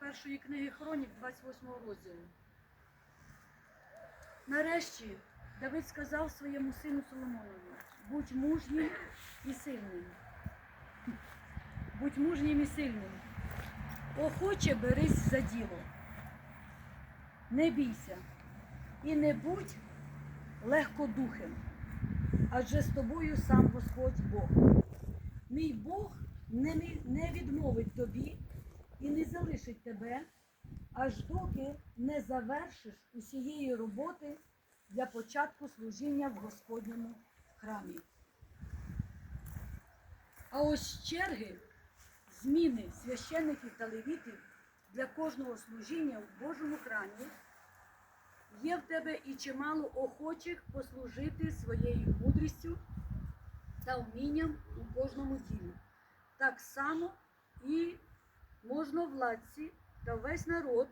першої книги Хронік 28 розділу. Нарешті Давид сказав своєму сину Соломонові, будь мужнім і сильним. Будь мужнім і сильним. Охоче берись за діло. Не бійся і не будь легкодухим, адже з тобою сам Господь Бог. Мій Бог не, відмовить тобі залишить тебе, аж доки не завершиш усієї роботи для початку служіння в Господньому храмі. А ось черги, зміни священників та левітів для кожного служіння в Божому храмі є в тебе і чимало охочих послужити своєю мудрістю та вмінням у кожному ділі. Так само і можновладці та весь народ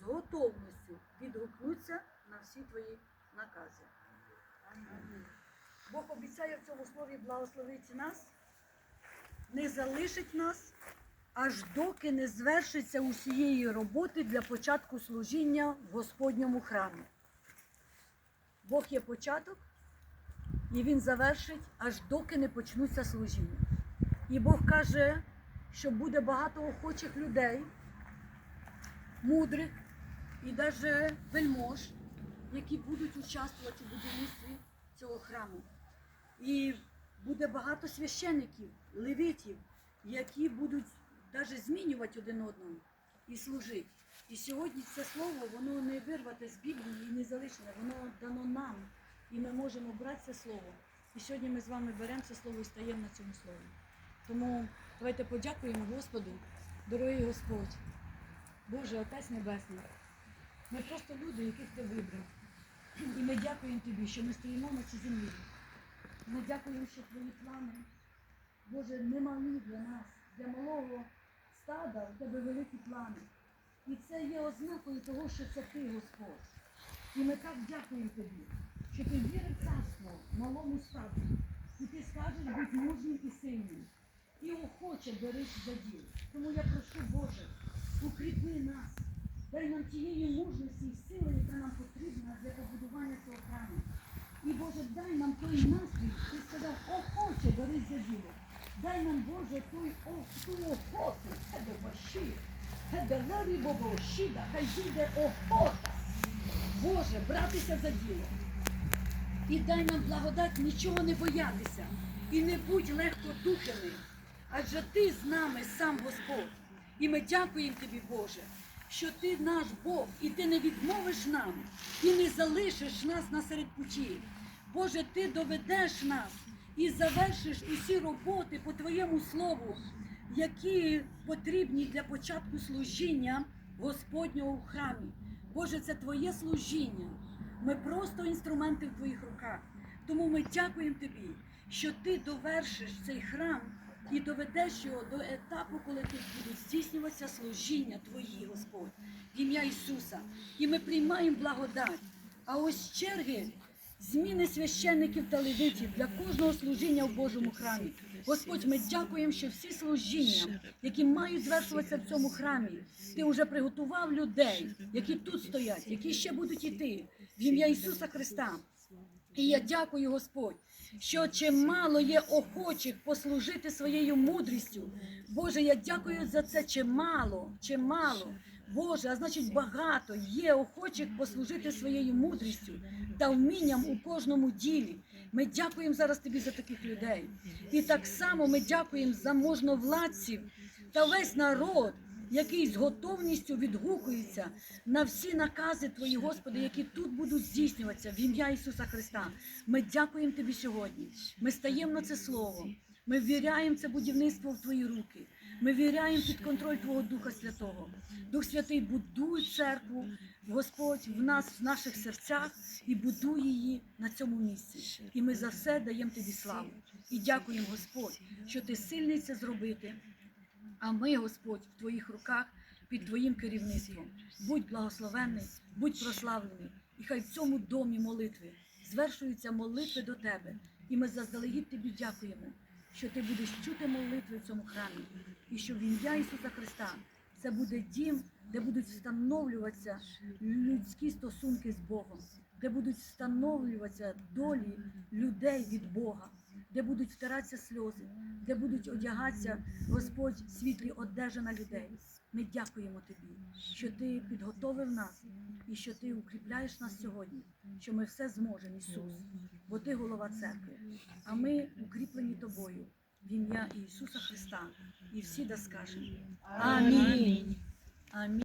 з готовністю відгукнуться на всі твої накази. Бог обіцяє в цьому слові благословити нас, не залишить нас, аж доки не звершиться усієї роботи для початку служіння в Господньому храмі. Бог є початок, і він завершить, аж доки не почнуться служіння. І Бог каже, що буде багато охочих людей, мудрих і навіть вельмож, які будуть участвувати у будівництві цього храму. І буде багато священників, левитів, які будуть навіть змінювати один одного і служити. І сьогодні це слово, воно не вирвате з Біблії і не залишене, воно дано нам. І ми можемо брати це слово. І сьогодні ми з вами беремо це слово і стаємо на цьому слові. Тому давайте подякуємо Господу, дорогий Господь, Боже, Отець Небесний. Ми просто люди, яких ти вибрав. І ми дякуємо тобі, що ми стоїмо на цій землі. Ми дякуємо, що твої плани, Боже, немалі для нас, для малого стада, в тебе великі плани. І це є ознакою того, що це ти, Господь. І ми так дякуємо тобі, що ти вірив царство малому стаду. І ти скажеш будь мужнім і сильним. І охоче берись за діло. Тому я прошу, Боже, укріпи нас, дай нам тієї мужності і сили, яка нам потрібна для побудування цього храму. І Боже, дай нам той настрій, ти сказав, охоче берись за діло. Дай нам, Боже, той, охоту, тебе баші, тебе ларі Богу, щіда, хай буде охота. Боже, братися за діло. І дай нам благодать нічого не боятися. І не будь легко духами, адже ти з нами сам Господь. І ми дякуємо тобі, Боже, що ти наш Бог, і ти не відмовиш нам, і не залишиш нас насеред путі. Боже, ти доведеш нас і завершиш усі роботи по Твоєму слову, які потрібні для початку служіння Господнього в храмі. Боже, це Твоє служіння. Ми просто інструменти в Твоїх руках. Тому ми дякуємо Тобі, що Ти довершиш цей храм і доведеш його до етапу, коли тут будуть здійснюватися служіння Твої, Господь, в ім'я Ісуса. І ми приймаємо благодать. А ось черги зміни священників та левитів для кожного служіння в Божому храмі. Господь, ми дякуємо, що всі служіння, які мають звершуватися в цьому храмі, ти вже приготував людей, які тут стоять, які ще будуть іти в ім'я Ісуса Христа. І я дякую, Господь, що чимало є охочих послужити своєю мудрістю. Боже, я дякую за це чимало, чимало. Боже, а значить багато є охочих послужити своєю мудрістю та вмінням у кожному ділі. Ми дякуємо зараз тобі за таких людей. І так само ми дякуємо за можновладців та весь народ, який з готовністю відгукується на всі накази Твої, Господи, які тут будуть здійснюватися в ім'я Ісуса Христа. Ми дякуємо Тобі сьогодні. Ми стаємо на це слово. Ми ввіряємо це будівництво в Твої руки. Ми віряємо під контроль Твого Духа Святого. Дух Святий будує церкву, Господь в нас, в наших серцях, і будує її на цьому місці. І ми за все даємо Тобі славу. І дякуємо, Господь, що ти сильний це зробити. А ми, Господь, в Твоїх руках під Твоїм керівництвом. Будь благословенний, будь прославлений. І хай в цьому домі молитви звершуються молитви до Тебе. І ми заздалегідь Тобі дякуємо, що Ти будеш чути молитви в цьому храмі. І що в ім'я Ісуса Христа Це буде дім, де будуть встановлюватися людські стосунки з Богом, де будуть встановлюватися долі людей від Бога, де будуть втиратися сльози, де будуть одягатися Господь світлі одежі на людей. Ми дякуємо тобі, що ти підготовив нас і що ти укріпляєш нас сьогодні, що ми все зможемо, Ісус, бо ти голова церкви, а ми укріплені тобою в ім'я Ісуса Христа. І всі да скажемо. Амінь. Амінь.